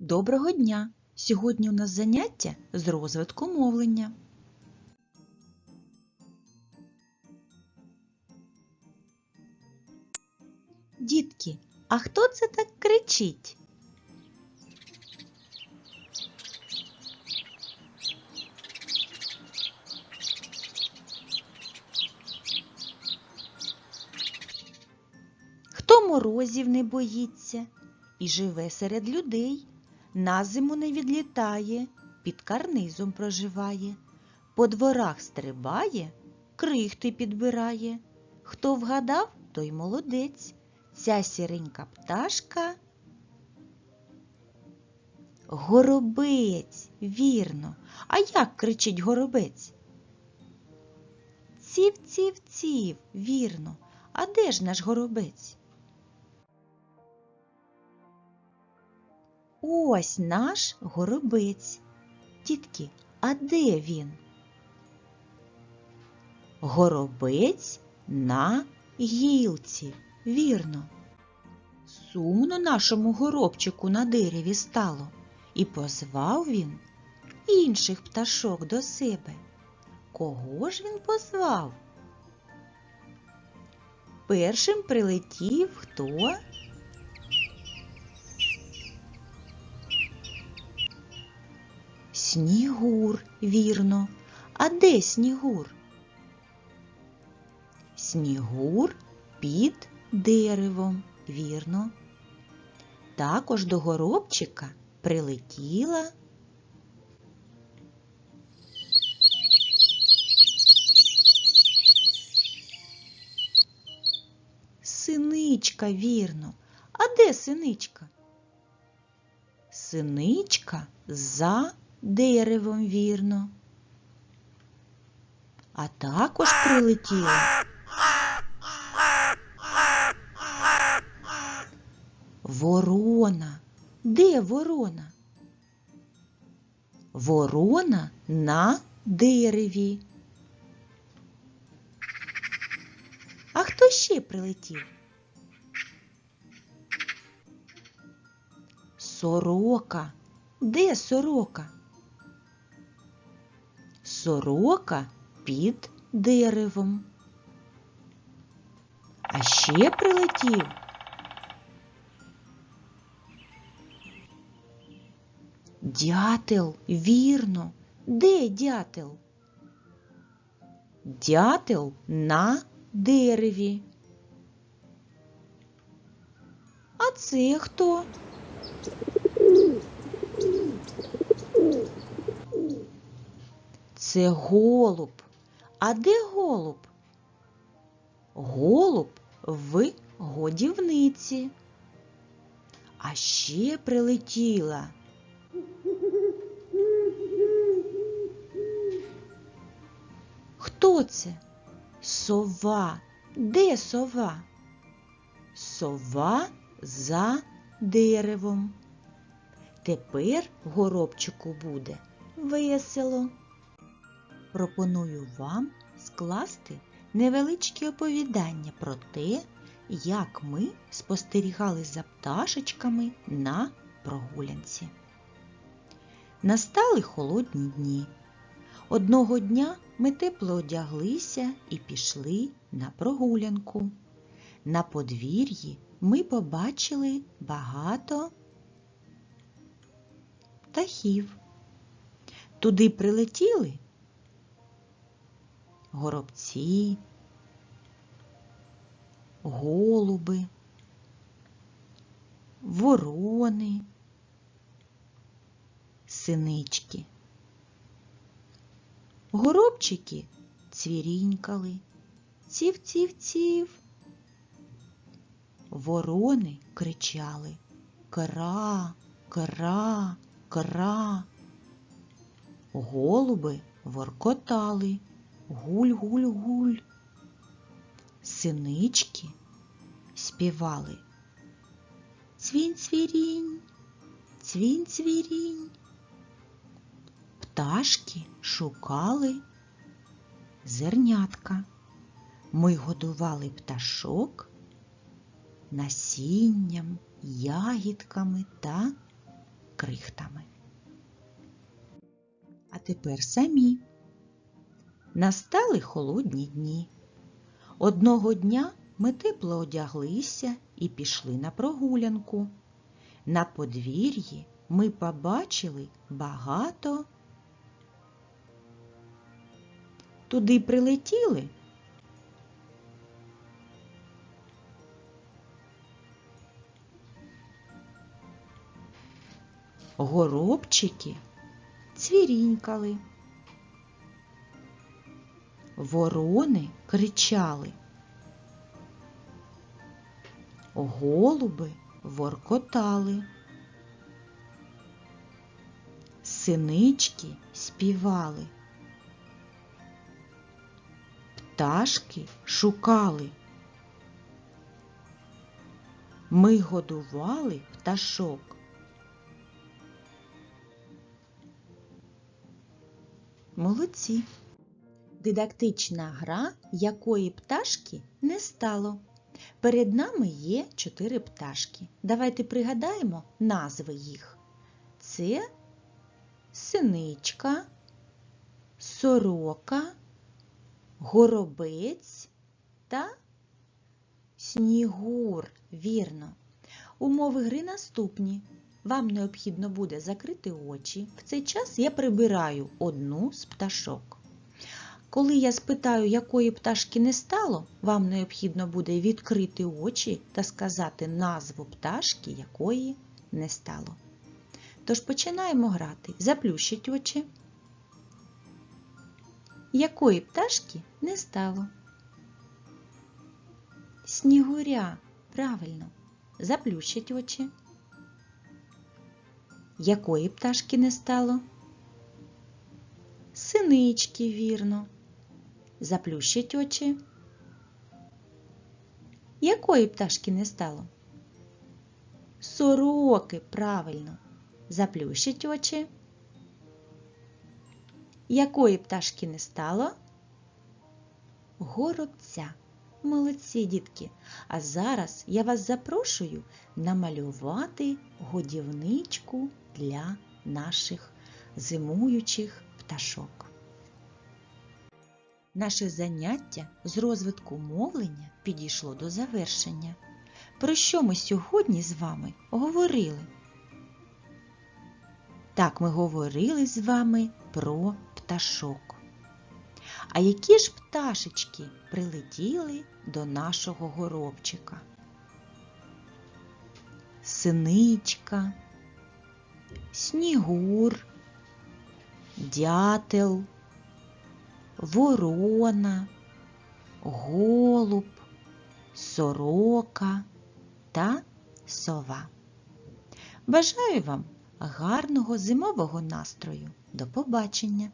Доброго дня! Сьогодні у нас заняття з розвитку мовлення. Дітки, а хто це так кричить? Хто морозів не боїться і живе серед людей, на зиму не відлітає, під карнизом проживає, по дворах стрибає, крихти підбирає. Хто вгадав, той молодець. Ця сіренька пташка. Горобець, вірно. А як кричить горобець? Ців, ців, ців, вірно. А де ж наш горобець? Ось наш горобець. Тітки, а де він? Горобець на гілці, вірно. Сумно нашому горобчику на дереві стало, і позвав він інших пташок до себе. Кого ж він позвав? Першим прилетів хто? Снігур, вірно. А де снігур? Снігур під деревом, вірно. Також до горобчика прилетіла синичка, вірно. А де синичка? Синичка за деревом, вірно. А також прилетіла ворона. Де ворона? Ворона на дереві. А хто ще прилетів? Сорока. Де сорока? Сорока під деревом. А ще прилетів дятел, вірно. Де дятел? Дятел на дереві. А це хто? Це голуб. А де голуб? Голуб в годівниці. А ще прилетіла. Хто це? Сова. Де сова? Сова за деревом. Тепер горобчику буде весело. Пропоную вам скласти невеличкі оповідання про те, як ми спостерігали за пташечками на прогулянці. Настали холодні дні. Одного дня ми тепло одяглися і пішли на прогулянку. На подвір'ї ми побачили багато птахів. Туди прилетіли горобці, голуби, ворони, синички. Горобчики цвірінькали, ців-ців-ців. Ворони кричали кра, кра, кра. Голуби воркотали гуль-гуль-гуль. Синички співали цвінь-цвірінь, цвінь-цвірінь. Пташки шукали зернятка. Ми годували пташок насінням, ягідками та крихтами. А тепер самі. Настали холодні дні. Одного дня ми тепло одяглися і пішли на прогулянку. На подвір'ї ми побачили багато. Туди прилетіли. Горобчики цвірінькали. Ворони кричали. Голуби воркотали. Синички співали. Пташки шукали. Ми годували пташок. Молодці. Дидактична гра, якої пташки не стало. Перед нами є чотири пташки. Давайте пригадаємо назви їх. Це синичка, сорока, горобець та снігур. Вірно. Умови гри наступні. Вам необхідно буде закрити очі. В цей час я прибираю одну з пташок. Коли я спитаю, якої пташки не стало, вам необхідно буде відкрити очі та сказати назву пташки, якої не стало. Тож починаємо грати. Заплющіть очі. Якої пташки не стало? Снігуря. Правильно. Заплющіть очі. Якої пташки не стало? Синички, вірно. Заплющіть очі. Якої пташки не стало? Сороки, правильно. Заплющіть очі. Якої пташки не стало? Горобця. Молодці, дітки. А зараз я вас запрошую намалювати годівничку для наших зимуючих пташок. Наше заняття з розвитку мовлення підійшло до завершення. Про що ми сьогодні з вами говорили? Так, ми говорили з вами про пташок. А які ж пташечки прилетіли до нашого горобчика? Синичка, снігур, дятел, ворона, голуб, сорока та сова. Бажаю вам гарного зимового настрою. До побачення!